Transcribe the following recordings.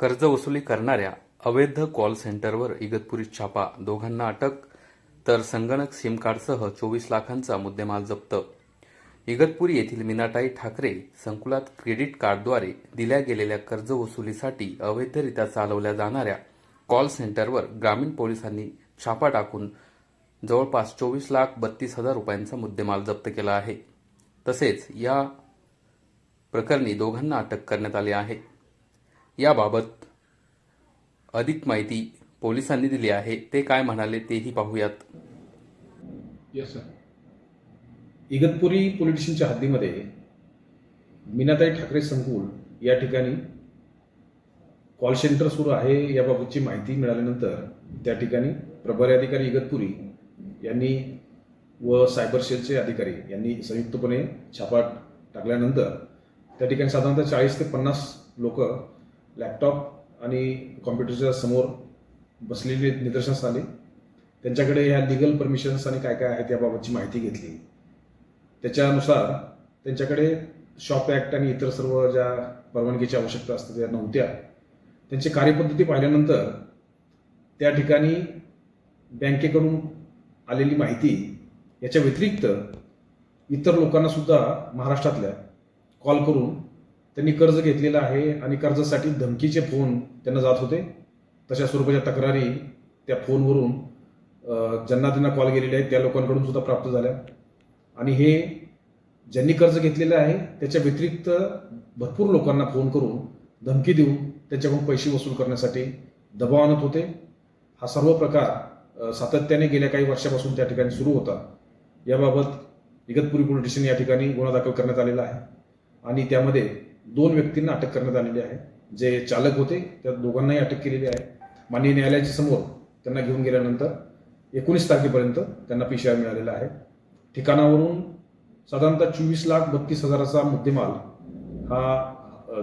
कर्ज वसुली करणाऱ्या अवैध कॉल सेंटरवर इगतपुरीत छापा दोघांना अटक तर संगणक सिम कार्डसह चोवीस लाखांचा मुद्देमाल जप्त. इगतपुरी येथील मीनाताई ठाकरे संकुलात क्रेडिट कार्डद्वारे दिल्या गेलेल्या कर्ज वसुलीसाठी अवैधरित्या चालवल्या जाणाऱ्या कॉल सेंटरवर ग्रामीण पोलिसांनी छापा टाकून जवळपास चोवीस लाख बत्तीस हजार रुपयांचा मुद्देमाल जप्त केला आहे. तसेच या प्रकरणी दोघांना अटक करण्यात आली आहे. याबाबत अधिक माहिती पोलिसांनी दिली आहे. ते काय म्हणाले तेही पाहूयात. येस सर इगतपुरी पोलीस स्टेशनच्या हद्दीमध्ये मीनाताई ठाकरे संकुल या ठिकाणी कॉल सेंटर सुरू आहे याबाबतची माहिती मिळाल्यानंतर त्या ठिकाणी प्रभारी अधिकारी इगतपुरी यांनी व सायबर सेलचे अधिकारी यांनी संयुक्तपणे छापा टाकल्यानंतर त्या ठिकाणी साधारणतः चाळीस ते पन्नास लोक लॅपटॉप आणि कॉम्प्युटरच्या समोर बसलेले निदर्शनास आले. त्यांच्याकडे ह्या लिगल परमिशन्स आणि काय काय आहेत याबाबतची माहिती घेतली. त्याच्यानुसार त्यांच्याकडे शॉप ॲक्ट आणि इतर सर्व ज्या परवानगीची आवश्यकता असते त्या नव्हत्या. त्यांची कार्यपद्धती पाहिल्यानंतर त्या ठिकाणी बँकेकडून आलेली माहिती याच्या व्यतिरिक्त इतर लोकांना सुद्धा महाराष्ट्रातल्या कॉल करून त्यांनी कर्ज घेतलेलं आहे आणि कर्जासाठी धमकीचे फोन त्यांना जात होते. तशा स्वरूपाच्या तक्रारी त्या फोनवरून ज्यांना त्यांना कॉल गेलेले आहेत त्या लोकांकडून सुद्धा प्राप्त झाल्या. आणि हे ज्यांनी कर्ज घेतलेलं आहे त्याच्या व्यतिरिक्त भरपूर लोकांना फोन करून धमकी देऊन त्याच्याकडून पैसे वसूल करण्यासाठी दबाव आणत होते. हा सर्व प्रकार सातत्याने गेल्या काही वर्षापासून त्या ठिकाणी सुरू होता. याबाबत इगतपुरी पोलीस स्टेशन या ठिकाणी गुन्हा दाखल करण्यात आलेला आहे. आणि त्यामध्ये दोन व्यक्तींना अटक करण्यात आलेली आहे. जे चालक होते त्या दोघांनाही अटक केलेली आहे. माननीय न्यायालयाच्या समोर त्यांना घेऊन गेल्यानंतर एकोणीस तारखेपर्यंत त्यांना पीसीआर मिळालेला आहे. ठिकाणावरून साधारणतः चोवीस लाख बत्तीस हजाराचा मुद्देमाल हा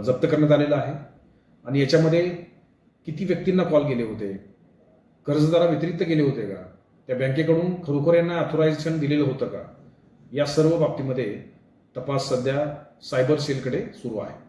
जप्त करण्यात आलेला आहे. आणि याच्यामध्ये किती व्यक्तींना कॉल गेले होते? कर्जदारा व्यतिरिक्त गेले होते का? त्या बँकेकडून खरोखर यांना अथोरायझेशन दिलेलं होतं का? या सर्व बाबतीमध्ये तपास सध्या सायबर सेलकडे सुरू आहे.